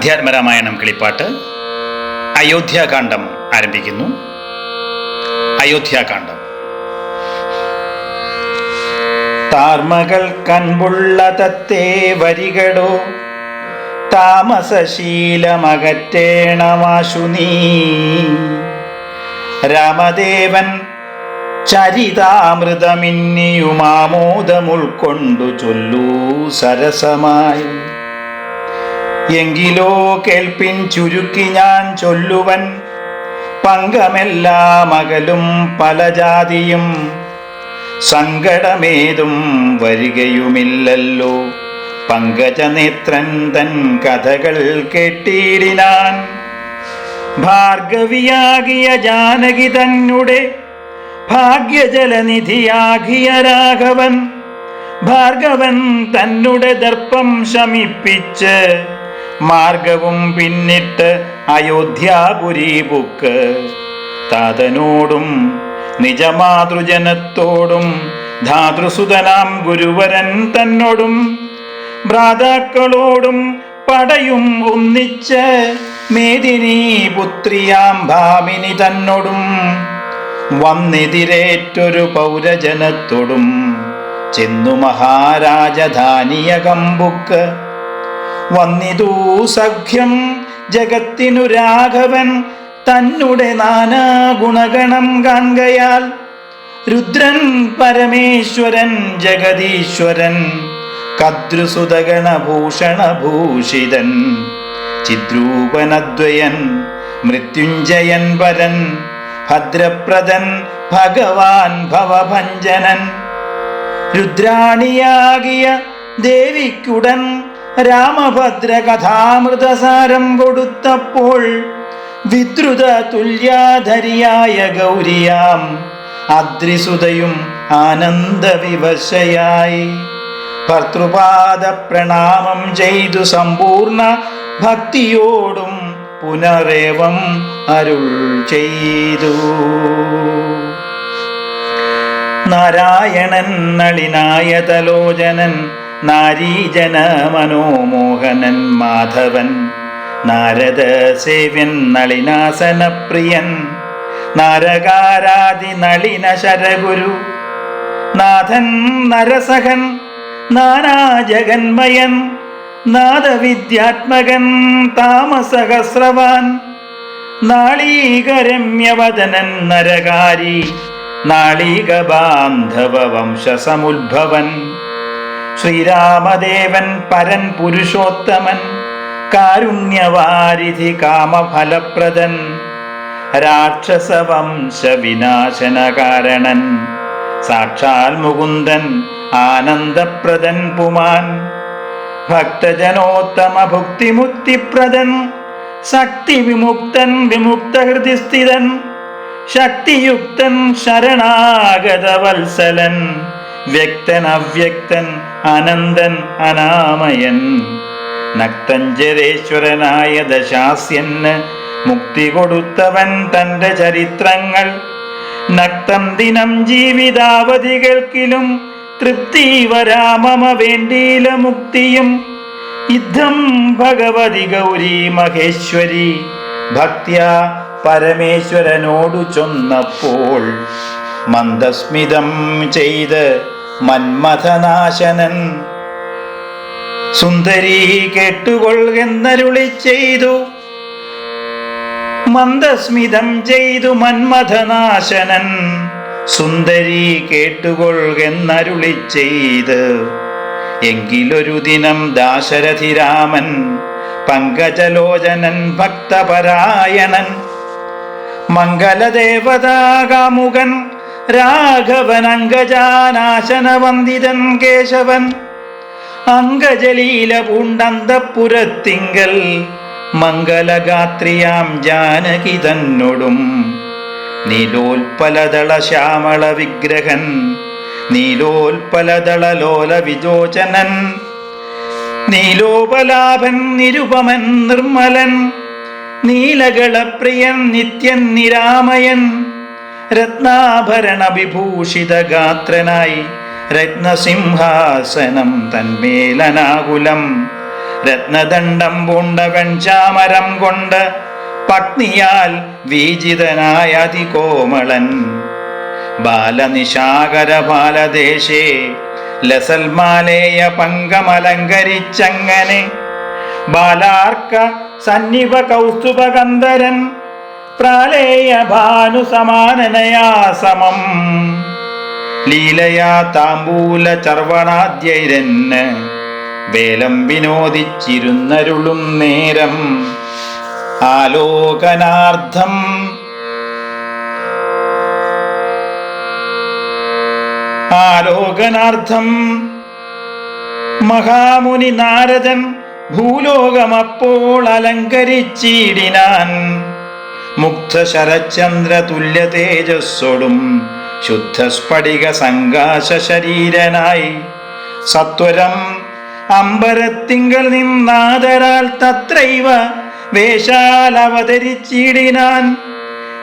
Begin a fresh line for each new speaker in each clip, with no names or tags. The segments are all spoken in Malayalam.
അധ്യാത്മരാമായണം കിളിപ്പാട്ട് അയോധ്യാകാന്ഡം ആരംഭിക്കുന്നു. അയോധ്യാകാന്ഡം. താർമകൾ കൺപുള്ളതത്തെ വരികടോ വരികളോ നീ. രാമദേവൻ ചരിതാമൃതമിന്നിയുമാമോദമുൾക്കൊണ്ടു ചൊല്ലൂ സരസമായി. എങ്കിലോ കേൾപ്പിൻ ചുരുക്കി ഞാൻ ചൊല്ലുവൻ. പങ്കമെല്ലാ മകലും പല ജാതിയും. സങ്കടമേതും വരികയുമില്ലല്ലോ. പങ്കജനേത്രൻ തൻ കഥകൾ കേട്ടിടിനാൻ ഭാർഗവിയാകിയ ജാനകി തന്നെ ഭാഗ്യജലനിധിയാകിയ രാഘവൻ. ഭാർഗവൻ തന്നെ ദർപ്പം ശമിപ്പിച്ച് മാർഗവും പിന്നിട്ട് അയോധ്യാപുരി ബുക്ക്. താതനോടും നിജമാതൃജനത്തോടും ധാതൃസുതനാം ഗുരുവരൻ തന്നോടും ഭ്രാതാക്കളോടും പടയും ഒന്നിച്ച് മേദിനി പുത്രിയാം ഭാമിനി തന്നോടും വന്നെതിരേറ്റൊരു പൗരജനത്തോടും. ചെന്നു മഹാരാജധാനിയകമ്പുക്ക് വന്നിതൂ സഖ്യം ജഗത്തിനു രാഘവൻ തന്നുടെ നാനാ ഗുണഗണം കാണുകയാൽ. രുദ്രൻ പരമേശ്വരൻ ജഗദീശ്വരൻ കദ്രുസുതഗണഭൂഷണഭൂഷിതൻ ചിദ്രൂപനദ്വയൻ മൃത്യുഞ്ജയൻ വരൻ ഭദ്രപ്രദൻ ഭഗവാൻ ഭവഭഞ്ജനൻ. രുദ്രാണിയാകിയ ദേവിക്കുടൻ രാമഭദ്ര കഥാമൃതസാരം കൊടുത്തപ്പോൾ വിദ്രുത തുല്യാധരിയായ ഗൗരിയാം അദ്രിസുതയും ആനന്ദവിവശയായി. ഭർത്തൃപാദ പ്രണാമം ചെയ്തു സമ്പൂർണ ഭക്തിയോടും പുനരേവം അരുൾ ചെയ്തു. നാരായണൻ നളിനായതലോചനൻ നാരീജന മനോമോഹനൻ മാധവൻ നാരദ സേവ്യൻ നളിനാസന പ്രിയൻ നാരകാരാതി നളിന ശരഗുരു നാഥൻ നരസഹൻ നാനാജഗന്മയൻ നാദവിദ്യാത്മകൻ താമസഹസ്രവാൻ നാളീകരമ്യവദനൻ നരകാരി നാളീകബാന്ധവ വംശസമുദ്ഭവൻ ശ്രീരാമദേവൻ പരൻ പുരുഷോത്തമൻ കാരുണ്യവാരിധി കാമഫലപ്രദൻ രാക്ഷസവംശവിനാശനകാരണൻ വിനാശന കാരണൻ സാക്ഷാൽ മുകുന്ദൻ ആനന്ദപ്രദൻ പുമാൻ ഭക്തജനോത്തമ ഭുക്തിമുക്തിപ്രദൻ ശക്തി വിമുക്തൻ വിമുക്ത സ്ഥിതൻ ശക്തിയുക്തൻ ശരണാഗത വത്സലൻ വ്യക്തൻ അവ്യക്തൻ അനന്തൻ അനാമയൻ. നക്തഞ്ചരേശ്വരനായ ദശാസ്യന് മുക്തി കൊടുത്തവൻ തന്റെ ചരിത്രങ്ങൾ. നക്തം ദിനം ജീവിതാവധികൾക്കിലും തൃപ്തി വരാമമ വേണ്ടിയില മുക്തിയും. യുദ്ധം ഭഗവതി ഗൗരി മഹേശ്വരി ഭക്ത്യ പരമേശ്വരനോടു ചൊന്നപ്പോൾ. മന്ദസ്മിതം ചെയ്ത് മന്മഥനാശനൻ. സുന്ദരി കേട്ടുകൊള്ളുന്നരുളി ചെയ്തു. മന്ദസ്മിതം ചെയ്തു മന്മഥനാശനൻ. സുന്ദരി കേട്ടുകൊള്ളുന്നരുളി ചെയ്ത്. എങ്കിലൊരു ദിനം ദാശരഥിരാമൻ പങ്കജലോചനൻ ഭക്തപരായണൻ മംഗലദേവതാകാമുകൻ രാഘവൻ അങ്കജാനാശനവന്ദിതൻ കേശവൻ. അങ്കജലീല പൂണ്ടന്തപുരത്തിങ്കൽ മംഗലഗാത്രിയാം ജാനകി തന്നൊടും. നീലോൽപലദള ശ്യാമള വിഗ്രഹൻ നീലോൽപലദള ലോല വിജോചനൻ. നീലോപലാഭൻ നിരുപമൻ നിർമ്മലൻ നീലകളപ്രിയൻ നിത്യൻ നിരാമയൻ. രത്നാഭരണ വിഭൂഷിത ഗാത്രനായി രത്നസിംഹാസനം തന്മേലനാകുലം. രത്നദണ്ഡം പൂണ്ട വെൺചാമരം കൊണ്ട് പത്നിയാൽ വീജിതനായ അതികോമളൻ. ബാലനിശാകര ബാലദേശേ ലസൽമാലേയ പങ്കമലങ്കരിച്ചങ്ങനെ. ബാലാർക്ക സന്നിപ കൗസ്തുഭകന്ധരൻ പ്രാലേയ ഭാനു സമാനനയാ സമം. ലീലയാ താമ്പൂല ചർവണാദ്യൈരന് വേലം വിനോദിച്ചിരുന്നരുളും നേരം. ആലോകനാർത്ഥം ആലോകനാർത്ഥം മഹാമുനി നാരദൻ ഭൂലോകമപ്പോൾ അലങ്കരിച്ചിടിനാൻ. മുക്ത ശരചന്ദ്ര തുല്യ തേജസ്സോടും ശുദ്ധസ്ഫടിക സങ്കാശ ശരീരനായി സത്വരം അമ്പരത്തിങ്കൽ നിന്നാദരാൽ തത്രൈവ വേഷാൽ അവതരിച്ചിടിനാൻ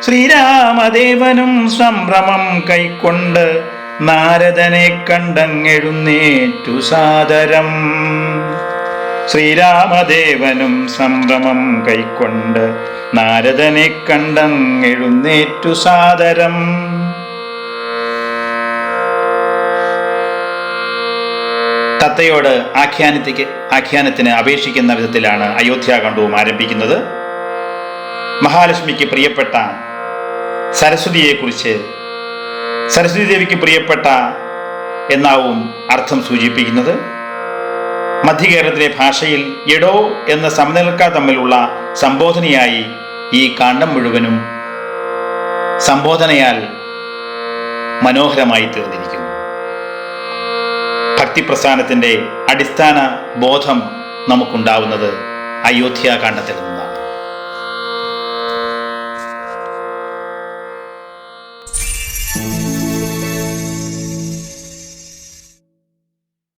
ശ്രീരാമദേവനും സംഭ്രമം കൈക്കൊണ്ട് നാരദനെ കണ്ടങ്ങെഴുന്നേറ്റു സാദരം. ശ്രീരാമദേവനും സംഭ്രമം കൈക്കൊണ്ട് നാരദനെ കണ്ടങ്ങെഴുന്നേറ്റു സാദരം. തത്തയോട് ആഖ്യാനത്തിക്ക് ആഖ്യാനത്തിന് അപേക്ഷിക്കുന്ന വിധത്തിലാണ് അയോധ്യാകാണ്ഡവും ആരംഭിക്കുന്നത്. മഹാലക്ഷ്മിക്ക് പ്രിയപ്പെട്ട സരസ്വതിയെക്കുറിച്ച് സരസ്വതി ദേവിക്ക് പ്രിയപ്പെട്ട എന്നാവും അർത്ഥം സൂചിപ്പിക്കുന്നത്. മധ്യകേരളത്തിലെ ഭാഷയിൽ എടോ എന്ന സമനിലക്ക തമ്മിലുള്ള സംബോധനയായി ഈ കാണ്ഡം മുഴുവനും സംബോധനയാൽ മനോഹരമായി തീർന്നിരിക്കുന്നു. ഭക്തിപ്രസ്ഥാനത്തിന്റെ അടിസ്ഥാന ബോധം നമുക്കുണ്ടാവുന്നത് അയോധ്യാകാന്ഡത്തിൽ നിന്നാണ്